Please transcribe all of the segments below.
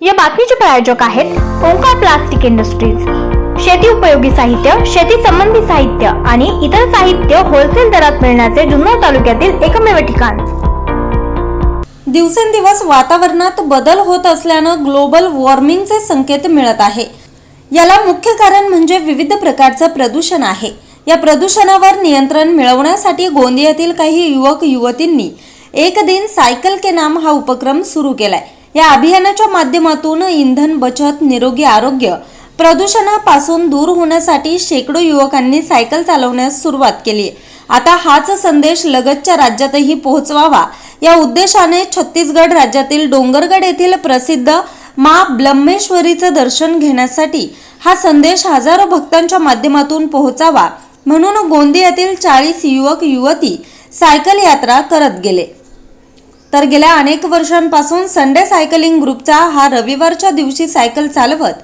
या बातमीचे प्रायोजक आहेत ओंकार प्लास्टिक इंडस्ट्रीज. शेती उपयोगी साहित्य शेती संबंधी साहित्य आणि इतर साहित्य होलसेल दरात मिळण्याचे जुन्नर तालुक्यातील एकमेव ठिकाण. दिवसेंदिवस वातावरणात बदल होत असल्यानं ग्लोबल वॉर्मिंगचे संकेत मिळत आहे. याला मुख्य कारण म्हणजे विविध प्रकारचं प्रदूषण आहे. या प्रदूषणावर नियंत्रण मिळवण्यासाठी गोंदियातील काही युवक युवतींनी एक दिन सायकल के नाम हा उपक्रम सुरू केलाय. या अभियानाच्या माध्यमातून इंधन बचत निरोगी आरोग्य प्रदूषणापासून दूर होण्यासाठी शेकडो युवकांनी सायकल चालवण्यास सुरुवात केली. आता हाच संदेश लगतच्या राज्यातही पोहोचवावा. या उद्देशाने छत्तीसगड राज्यातील डोंगरगड येथील प्रसिद्ध मा ब्रह्मेश्वरीचं दर्शन घेण्यासाठी हा संदेश हजारो भक्तांच्या माध्यमातून पोहोचावा म्हणून गोंदियातील चाळीस युवक युवती सायकल यात्रा करत गेले. तर गेल्या अनेक वर्षांपासून संडे सायकलिंग ग्रुपचा हा रविवारच्या दिवशी सायकल चालवत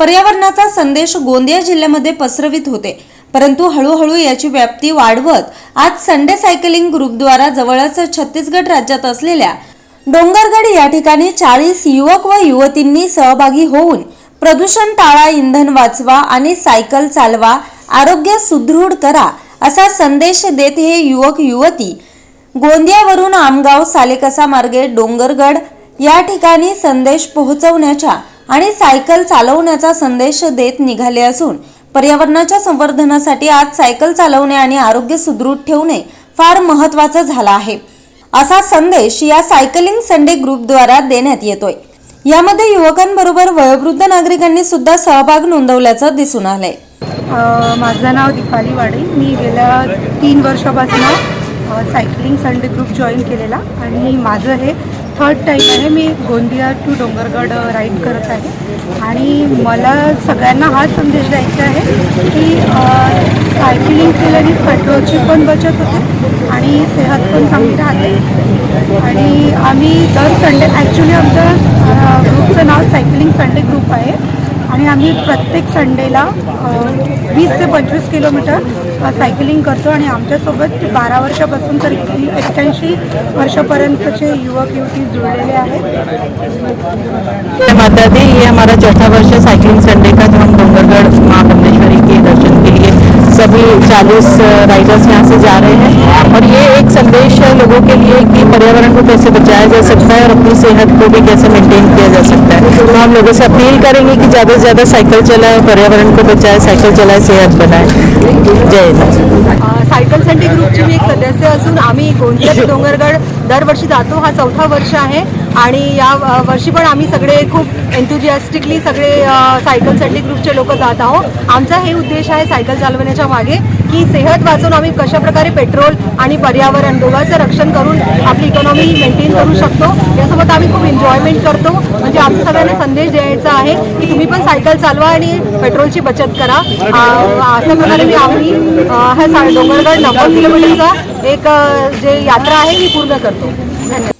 पर्यावरणाचा संदेश गोंदिया जिल्ह्यामध्ये पसरवित होते. परंतु हळूहळू याची व्याप्ती वाढवत आज संडे सायकलिंग ग्रुपद्वारा जवळच छत्तीसगड राज्यात असलेल्या डोंगरगड या ठिकाणी चाळीस युवक व युवतींनी सहभागी होऊन प्रदूषण टाळा इंधन वाचवा आणि सायकल चालवा आरोग्य सुदृढ करा असा संदेश देत हे युवक युवती गोंदियावरून आमगाव सालेकसा मार्गे डोंगरगड या ठिकाणी संदेश पोहोचवण्याच्या आणि सायकल चालवण्याचा संदेश देत निघाले असून पर्यावरणाच्या संवर्धनासाठी आज सायकल चालवणे आणि आरोग्य सुदृढ ठेवणे फार महत्वाचं झालं आहे. असा संदेश या सायकलिंग संडे ग्रुपद्वारा देण्यात येतोय. यामध्ये युवकांबरोबर वयोवृद्ध नागरिकांनी सुद्धा सहभाग नोंदवल्याचं दिसून आलंय. माझं नाव दीपाली वाडे. मी गेल्या तीन वर्षापासून सायकलिंग संडे ग्रुप जॉईन केलेला. आणि माझं हे थर्ड टाईम आहे. मी गोंदिया टू डोंगरगड राईड करत आहे. आणि मला सगळ्यांना हा संदेश द्यायचा आहे की सायकलिंग केल्याने पेट्रोलची पण बचत होते. आणि सेहत पण चांगली राहते. आणि आम्ही दर संडे ॲक्च्युली आमचं ग्रुपचं नाव सायकलिंग संडे ग्रुप आहे आणि आम्ही प्रत्येक संडेला वीस ते पंचवीस किलोमीटर सायकलिंग करतो आणि आमच्यासोबत बारा वर्षापासून तर एक्क्याऐंशी वर्षापर्यंतचे युवक युवती जुळलेले आहेत. माता दी ये हमारा चौथा वर्ष सायकलिंग साइकिलिंग संडे का जो हम डोंगरगढ़ माँ बम्लेश्वरी के दर्शन के लिए सभी 40 राइडर्स यहाँ से जा रहे हैं. और ये एक संदेश है लोगों के लिए कि पर्यावरण को कैसे बचाया जा सकता है और अपनी सेहत को भी कैसे मेंटेन किया जा सकता है। तो हम लोगों से अपील करेंगे कि ज़्यादा से ज़्यादा साइकिल चलाएं पर्यावरण को बचाए साइकिल चलाए सेहत बनाए। जय हिंद। सायकल संडे ग्रुपची मी एक सदस्य असून आम्ही गोंदिया डोंगरगड दरवर्षी जातो. हा चौथा वर्ष आहे. आणि या वर्षी पण आम्ही सगळे खूप एन्थुजियास्टिकली सगळे सायकलसाठी सायकल ग्रुपचे लोक जात आहोत. आमचा हे उद्देश आहे सायकल चालवण्याच्या मागे की सेहत वाचून आम्ही कशाप्रकारे पेट्रोल आणि पर्यावरण दोघांचं रक्षण करून आपली इकॉनॉमी मेंटेन करू शकतो. यासोबत आम्ही खूप एन्जॉयमेंट करतो. म्हणजे आमचा सगळ्यांना संदेश द्यायचा आहे की तुम्ही पण सायकल चालवा आणि पेट्रोलची बचत करा. अशा प्रकारे मी आम्ही हा सा डोंगरगड नव्वद किलोमीटरचा एक जे यात्रा आहे ही पूर्ण करतो. धन्यवाद